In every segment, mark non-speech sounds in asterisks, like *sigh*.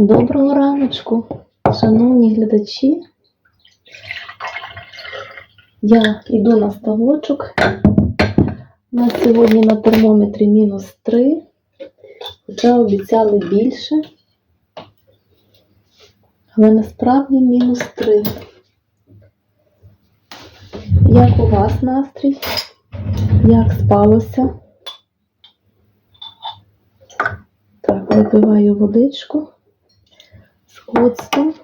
Доброго раночку, шановні глядачі. Я йду на ставочок. У нас сьогодні на термометрі мінус 3, хоча обіцяли більше. Але насправді мінус 3. Як у вас настрій? Як спалося? Так, випиваю водичку з оцтом.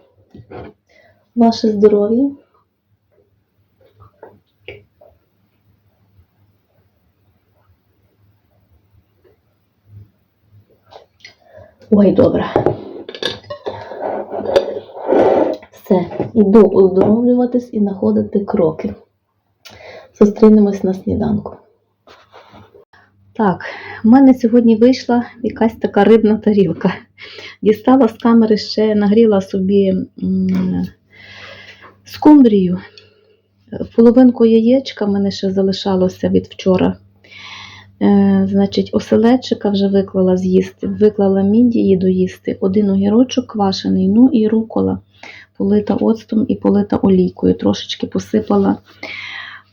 Ваше здоров'я. Ой, добре. Все, іду оздоровлюватись і знаходити кроки. Зустрінемось на сніданку. Так, в мене сьогодні вийшла якась така рибна тарілка. Дістала з камери ще нагріла собі скумбрію. Половинку яєчка в мене ще залишалося від вчора. Е, значить, оселедчика вже виклала з'їсти, виклала мідії доїсти, один огірочок квашений, ну і рукола, полита оцтом і полита олійкою. Трошечки посипала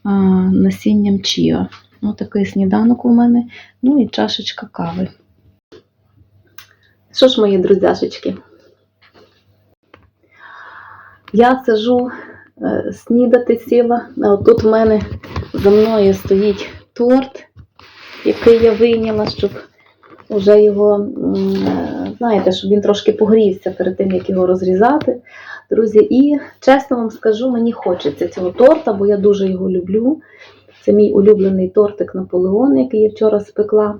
а, насінням чіа. Ось такий сніданок у мене. Ну і чашечка кави. Що ж, мої друзяшечки? Я сижу е, снідати сіла, а отут в мене за мною стоїть торт, який я вийняла, щоб вже його, е, знаєте, щоб він трошки погрівся перед тим, як його розрізати. Друзі, і чесно вам скажу, мені хочеться цього торта, бо я дуже його люблю. Це мій улюблений тортик Наполеон, який я вчора спекла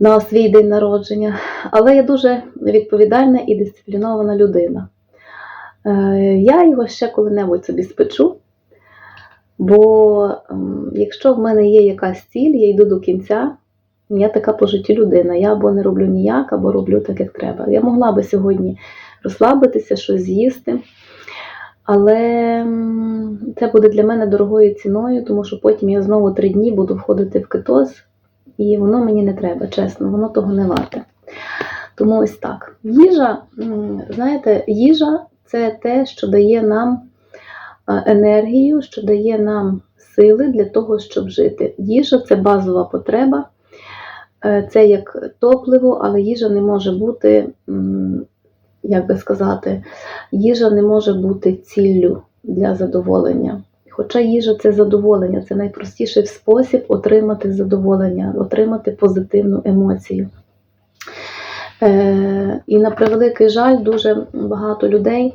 на свій день народження. Але я дуже відповідальна і дисциплінована людина. Е, Я його ще коли-небудь собі спечу. Бо якщо в мене є якась ціль, я йду до кінця. Я така по житті людина. Я або не роблю ніяк, або роблю так, як треба. Я могла би сьогодні розслабитися, щось з'їсти. Але це буде для мене дорогою ціною, тому що потім я знову три дні буду входити в кетоз, і воно мені не треба, чесно, воно того не варте. Тому ось так. Їжа, знаєте, їжа це те, що дає нам енергію, що дає нам сили для того, щоб жити. Їжа це базова потреба, е, це як топливо, але їжа не може бути, як би сказати, їжа не може бути ціллю для задоволення. Хоча їжа це задоволення, це найпростіший спосіб отримати задоволення, отримати позитивну емоцію. Е, і на превеликий жаль, дуже багато людей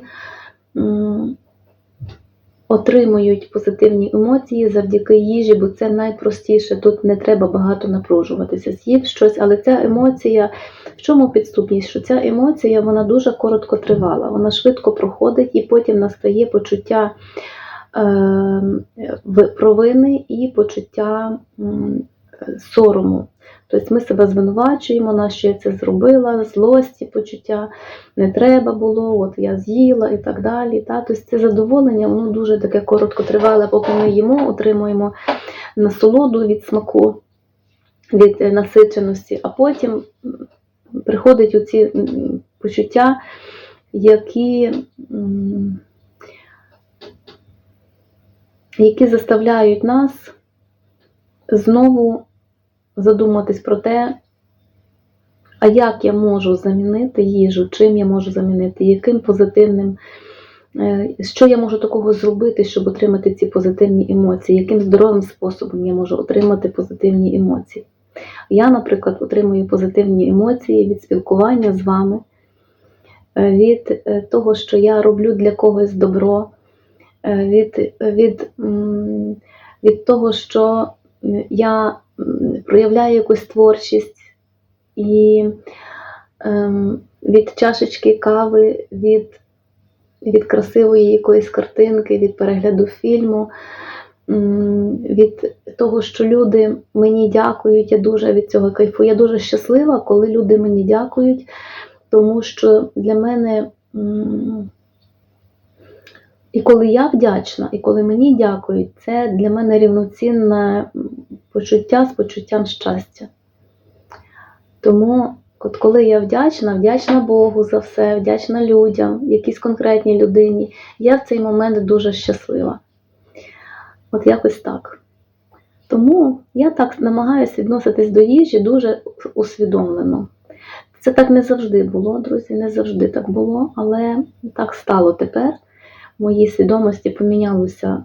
отримують позитивні емоції завдяки їжі, бо це найпростіше. Тут не треба багато напружуватися. З'їв щось, але ця емоція, в чому підступність? Що ця емоція вона дуже коротко тривала, вона швидко проходить і потім настає почуття е, провини і почуття сорому. Тобто ми себе звинувачуємо, на що я це зробила, злості, почуття не треба було, от я з'їла і так далі. Та? Тобто це задоволення, воно дуже таке короткотривале, поки ми їмо, отримуємо насолоду від смаку, від е, насиченості, а потім приходять оці почуття, які, які заставляють нас знову задуматись про те, а як я можу замінити їжу, чим я можу замінити, яким позитивним, е, що я можу такого зробити, щоб отримати ці позитивні емоції, яким здоровим способом я можу отримати позитивні емоції. Я, наприклад, отримую позитивні емоції від спілкування з вами, е, від е, того, що я роблю для когось добро, від, від, від того, що я проявляю якусь творчість і ем, від чашечки кави, від, від красивої якоїсь картинки, від перегляду фільму, від того, що люди мені дякують, я дуже від цього кайфую. Я дуже щаслива, коли люди мені дякують, тому що для мене. І коли я вдячна, і коли мені дякують, це для мене рівноцінне почуття з почуттям щастя. Тому, От коли я вдячна, вдячна Богу за все, вдячна людям, якійсь конкретній людині, я в цей момент дуже щаслива. От якось так. Тому я так намагаюся відноситись до їжі дуже усвідомлено. Це так не завжди було, друзі, не завжди так було, але так стало тепер. Моїй свідомості помінялося,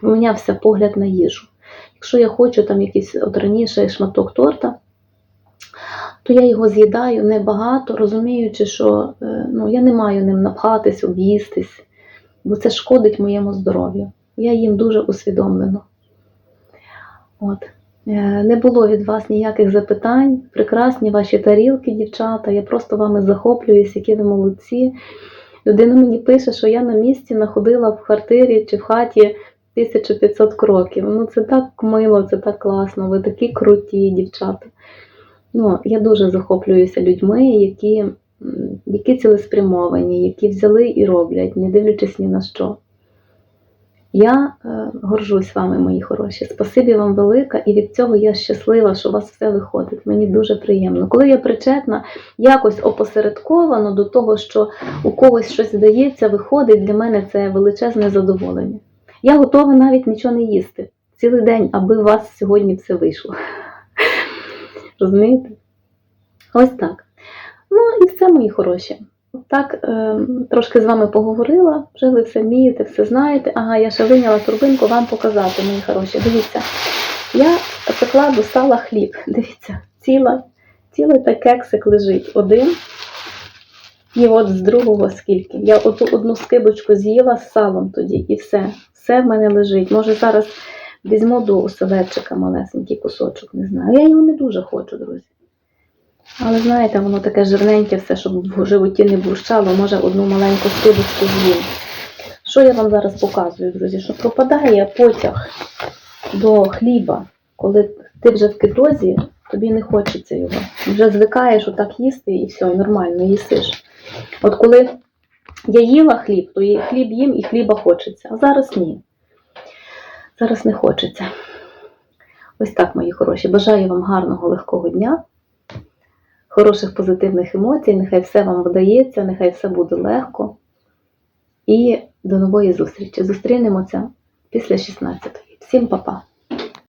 помінявся погляд на їжу. Якщо я хочу там якийсь от раніше шматок торта, то я його з'їдаю небагато, розуміючи, що е, ну, я не маю ним напхатись, об'їстись, бо це шкодить моєму здоров'ю. Я їм дуже усвідомлено. От. Е, Не було від вас ніяких запитань. Прекрасні ваші тарілки, дівчата. Я просто вами захоплююсь, які ви молодці. Людина мені пише, що я на місці находила в квартирі чи в хаті 1500 кроків. Ну, це так мило, це так класно. Ви такі круті, дівчата. Ну, я дуже захоплююся людьми, які, які цілеспрямовані, які взяли і роблять, не дивлячись ні на що. Я е, горжусь вами, мої хороші. Спасибі вам велика, і від цього я щаслива, що у вас все виходить. Мені дуже приємно. Коли я причетна якось опосередковано до того, що у когось щось здається, виходить, для мене це величезне задоволення. Я готова навіть нічого не їсти цілий день, аби у вас сьогодні все вийшло. *laughs* Розумієте? Ось так. Ну і все, мої хороші. Так, е, трошки з вами поговорила, вже ви все вмієте, все знаєте. Ага, я ще виняла турбинку вам показати, мої хороші. Дивіться, я пекла до сала хліб. *laughs* Дивіться, ціла, цілий так кексик лежить. Один. І от з другого скільки. Я оту одну скибочку з'їла з салом тоді, і все. Все в мене лежить. Може, зараз візьму до оселедчика малесенький кусочок, не знаю. Я його не дуже хочу, друзі. Але знаєте, воно таке жирненьке все, щоб в животі не бурчало, може одну маленьку скибочку з'їм. Що я вам зараз показую, друзі? Що пропадає потяг до хліба, коли ти вже в кетозі, тобі не хочеться його. Вже звикаєш отак їсти і все, нормально їсиш. От коли я їла хліб, то і хліб їм і хліба хочеться. А зараз ні. Зараз не хочеться. Ось так, мої хороші. Бажаю вам гарного, легкого дня хороших позитивних емоцій, нехай все вам вдається, нехай все буде легко. І до нової зустрічі. Зустрінемося після 16-ї. Всім па-па!